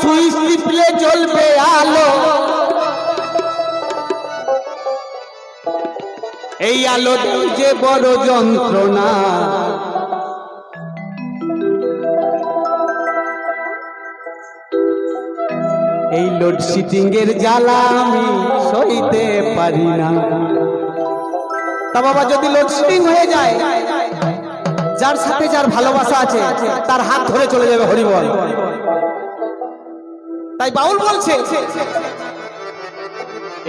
Switch টিপলে আলো। এই আলো যে বড় যন্ত্রণা। এই লোডশেডিং এর জ্বালা আমি সইতে পারি না। তা বাবা, যদি লোডশেডিং হয়ে যায়, যার সাথে যার ভালোবাসা আছে, তার হাত ধরে চলে যাবে হরিবল। তাই বাউল বলছে,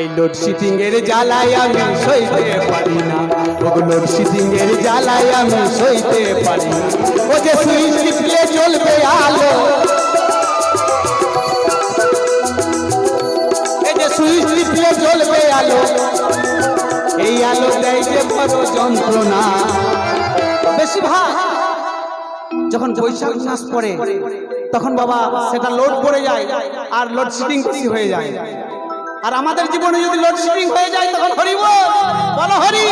এই লোডশেডিং এর জ্বালায় আমি সইতে পারি না। ও লোডশেডিং এর জ্বালায় আমি সইতে পারি ও যে সুইচ টিপলে চলবে আলো, এই যে সুইচ টিপলে জ্বলবে আলো, এই আলো দেয় যে বড় যন্ত্রণা। বেশি ভাগ যখন বৈশাখ মাস পড়ে তখন বাবা সেটা লোড পড়ে যায় আর লোডশেডিং বেশি হয়ে যায়। আর আমাদের জীবনে যদি লোডশেডিং হয়ে যায়, তখন হরি বলো হরি।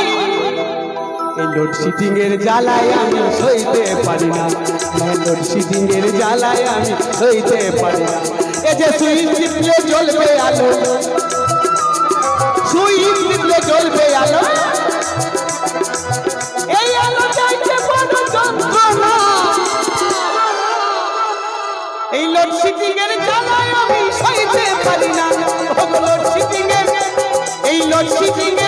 এই লোডশেডিং এর জ্বালায় আমি সইতে পারি না। লোডশেডিং এর জ্বালায় আমি সইতে পারি না। এই যে সুইচ টিপলে জ্বলবে আলো, সুইচ টিপলে জ্বলবে আলো। না লোডশেডিং এর এই লোডশেডিং এর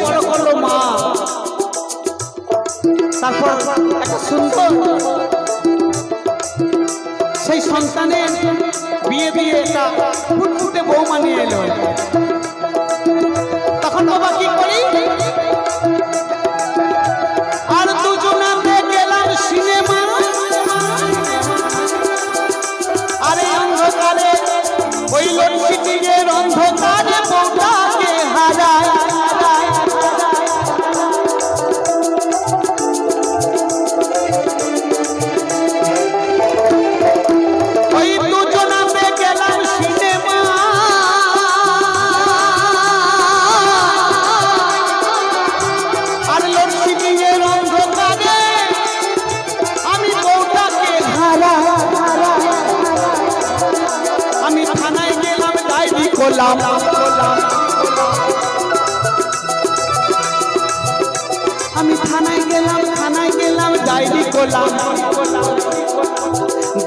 বড় করল মা। তারপর একটা সুন্দর সেই সন্তানের বিয়ে দিয়ে একটা ফুটফুটে বৌমা নিয়ে এলো। করলাম আমি থানায় গেলাম থানায় গেলাম ডায়েরি করলাম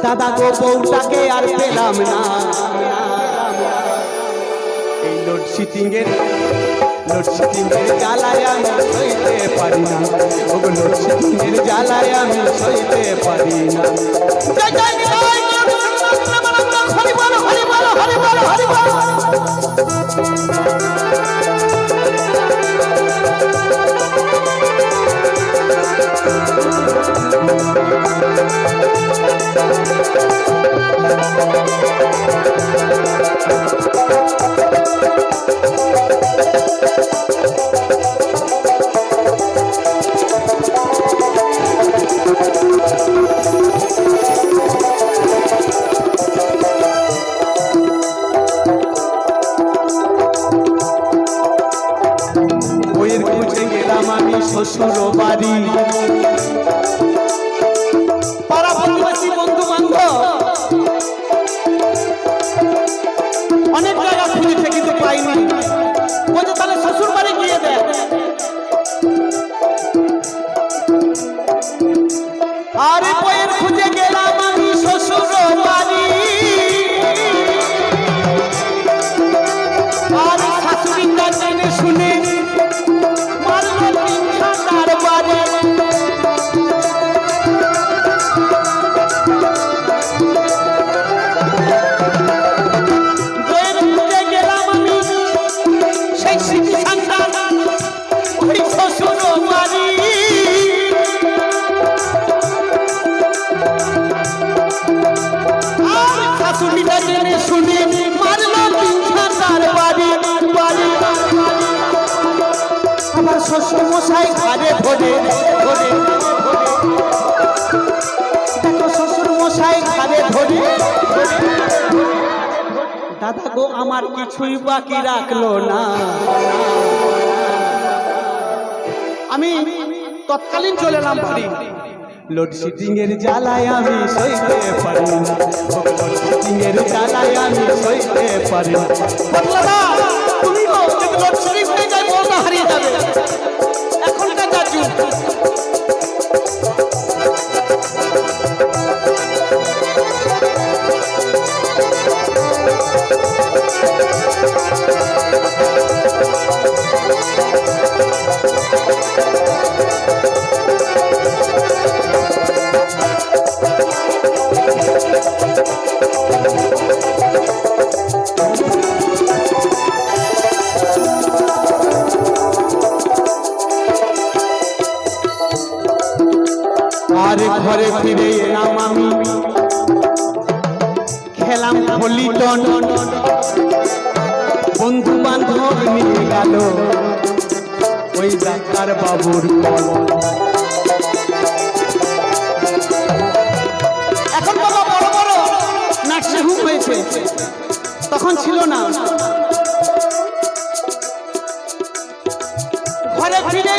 দাদা গো বউটাকে আর পেলাম না এই লোডশেডিং এর লোডশেডিং এর জ্বালায় আমি সইতে পারি না এর জ্বালায় আমি সইতে পারি না বইয়ের শ্বশুর বাড়ি। আমার শ্বশুর মশাই ঘাড়ে ধরে ধরে দেখো শ্বশুর মশাই ধরে দাদা গো আমার কিছুই বাকি রাখল না। আমি তৎকালীন চলে এলাম বাড়ি। লোডশেডিং এর জ্বালায় আমি সইতে পারি না। লোডশেডিং এর জ্বালায় আমি সইতে পারি না। তুমি তো বউটা হারিয়ে ঘরে ফিরে এলাম আমি। খেলাম হলিটন বন্ধু বান্ধব নিয়ে গেল ওই ডাক্তার বাবুর কল। এখন বাবা বড় বড় নার্সিং হোম হয়েছে। তখন ছিল না। ঘরে ফিরে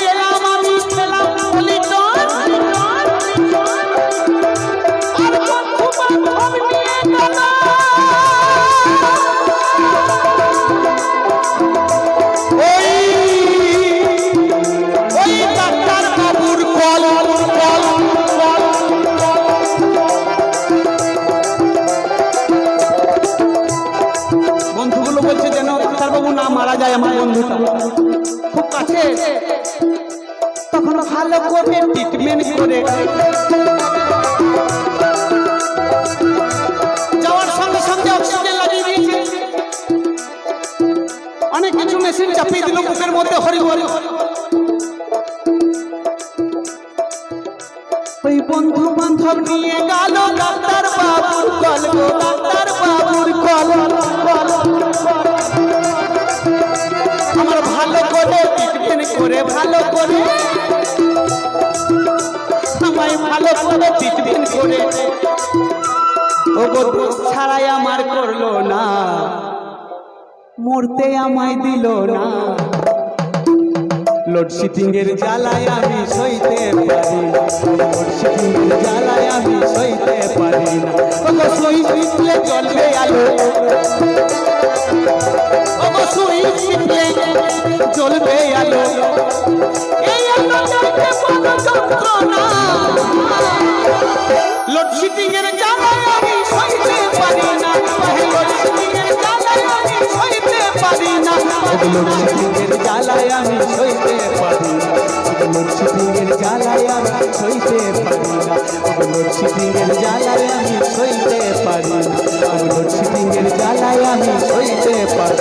তখন ভালো করে ট্রিটমেন্ট করে যাওয়ার সঙ্গে সঙ্গে অক্সিজেন লাগিয়ে দিয়েছে। অনেক কিছু মেশিন চাপিয়ে দিল বুকের মধ্যে, হরি হরি ওই বন্ধু বান্ধব নিয়ে গেল ডাক্তার দোষ ছাড়াই আমার করল না। মরতে আমায় দিল না। লোডশেডিং এর জ্বালায় আমি সইতে পারি না। লোডশেডিং এর জ্বালায় আমি সইতে পারি না। ওগো টিপলে জ্বলবে আলো। ওগো টিপলে জ্বলবে আলো। এই আলো জ্বলতে বড় যন্ত্রণা। লোডশেডিং এর জ্বালায় আমি সইতে পারি না। লোডশেডিং এর জ্বালায় আমি সইতে পারি না। লোডশেডিং এর জ্বালায় আমি সইতে পারি না। লোডশেডিং এর সইতে পারি না। লোডশেডিং এর সইতে পারি